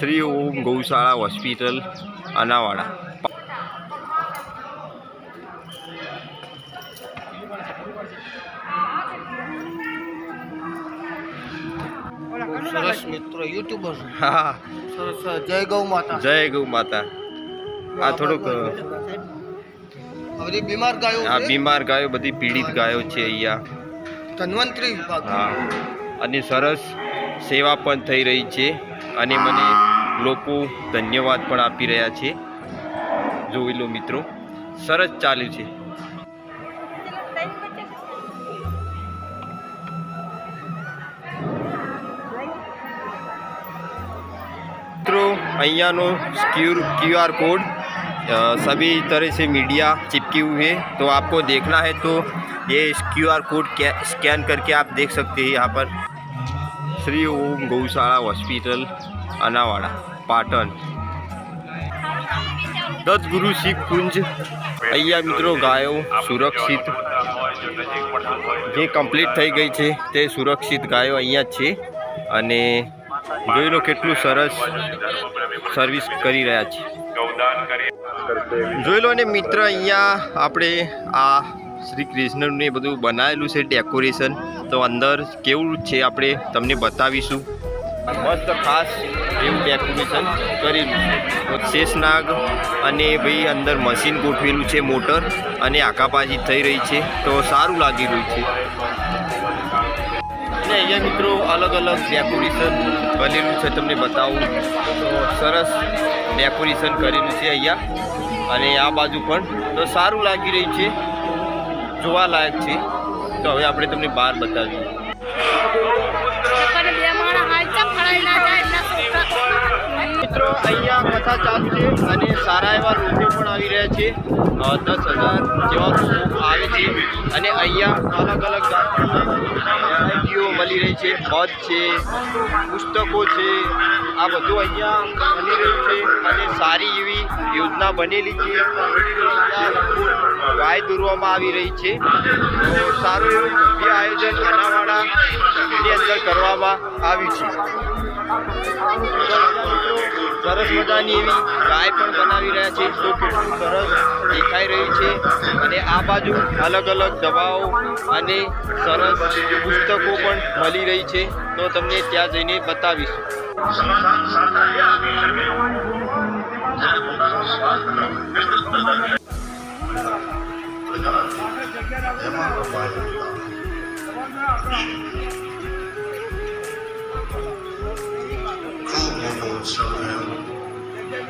શ્રી ઓમ ગૌશાળા હોસ્પિટલ અનાવાડા. સરસ મિત્રો યુટ્યુબર. હા. સરસ જય ગૌ માતા. જય ગૌ માતા. આ થોડુંક બધી બીમાર ગાયો આ બીમાર ગાયો બધી પીડિત ગાયો છે અહીંયા. ધન્વંતરી વિભાગ. હા. અને સરસ સેવા પણ થઈ રહી છે. અને મને લોકો ધન્યવાદ પણ આપી રહ્યા છે જોઈ લો મિત્રો સરસ ચાલ્યું છે મિત્રો અહીંયાનો क्यू क्यू आर कोड अ, सभी तरह से मीडिया चिपकी हुई है तो आपको देखना है तो ये क्यू आर कोड स्कैन करके आप देख सकते हैं यहाँ पर શ્રી ઓમ ગૌશાળા હોસ્પિટલ, અનાવાડા, પાટણ. દત્તગુરુ શીખ કુંજ. અહીંયા મિત્રો ગાયો સુરક્ષિત. જે કમ્પ્લીટ થઈ ગઈ છે તે સુરક્ષિત ગાયો અહીંયા જ છે. અને જોઈ લો કેટલું સરસ સર્વિસ કરી રહ્યા છે. જોઈ લો ને મિત્ર, અહીંયા આપણે આ શ્રી કૃષ્ણનું એ બધું બનાવેલું છે ડેકોરેશન તો અંદર કેવું છે આપણે તમને બતાવીશું. મસ્ત ખાસ એવું ડેકોરેશન કરેલું છે. શેષનાગ અને ભાઈ અંદર મશીન ગોઠવેલું છે, મોટર અને આકાબાજી થઈ રહી છે. તો સારું લાગી રહ્યું છે. અને અહીંયા મિત્રો અલગ અલગ ડેકોરેશન કરેલું છે, તમને બતાવું. તો સરસ ડેકોરેશન કરેલું છે અહીંયા. અને આ બાજુ પણ. તો સારું લાગી રહ્યું છે. જોવાલાયક છે. તો હવે આપણે તમને બહાર બતાવીએ. મિત્રો અહીંયા કથા ચાલુ છે અને સારા એવા લોકો પણ આવી રહ્યા છે. દસ હજાર જેવા લોકો આવે છે. અને અહીંયા અલગ અલગ જાતની મળી રહી છે, મધ છે, પુસ્તકો છે, આ બધું અહીંયા મળી રહ્યું છે અને સારી એવી યોજના બનેલી છે. ગાય દોરવામાં આવી રહી છે. તો સારું એવું ભવ્ય આયોજન અનાવાડાની અંદર કરવામાં આવ્યું છે. સરસ મજાની એવી ગાય પણ બનાવી રહ્યા છે. તો કેટલું સરસ દેખાઈ રહ્યું છે અને આ બાજુ અલગ અલગ દવાઓ અને સરસ પુસ્તકો પણ મળી રહી છે તો તમને ત્યાં જઈને બતાવીશું.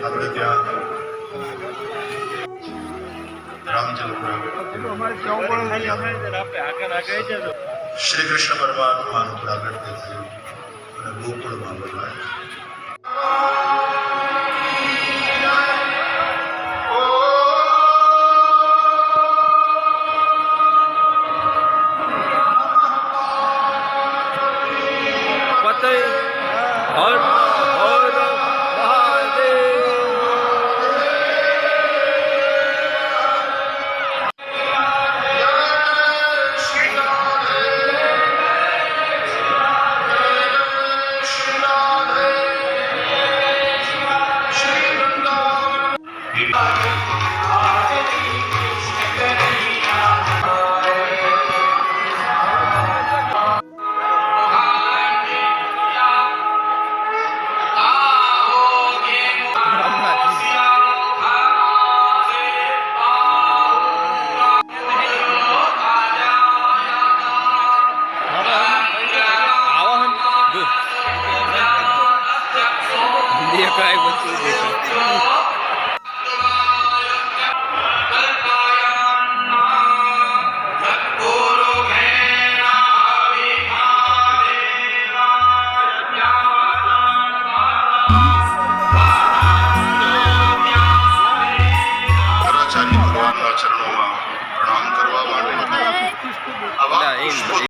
આપણે ત્યાં રામચંદ્રપુરમ શ્રી કૃષ્ણ પરમાત્માનું પ્રાગટ્ય થયું અને ગોકુળમાં બોલાય Мне нравится.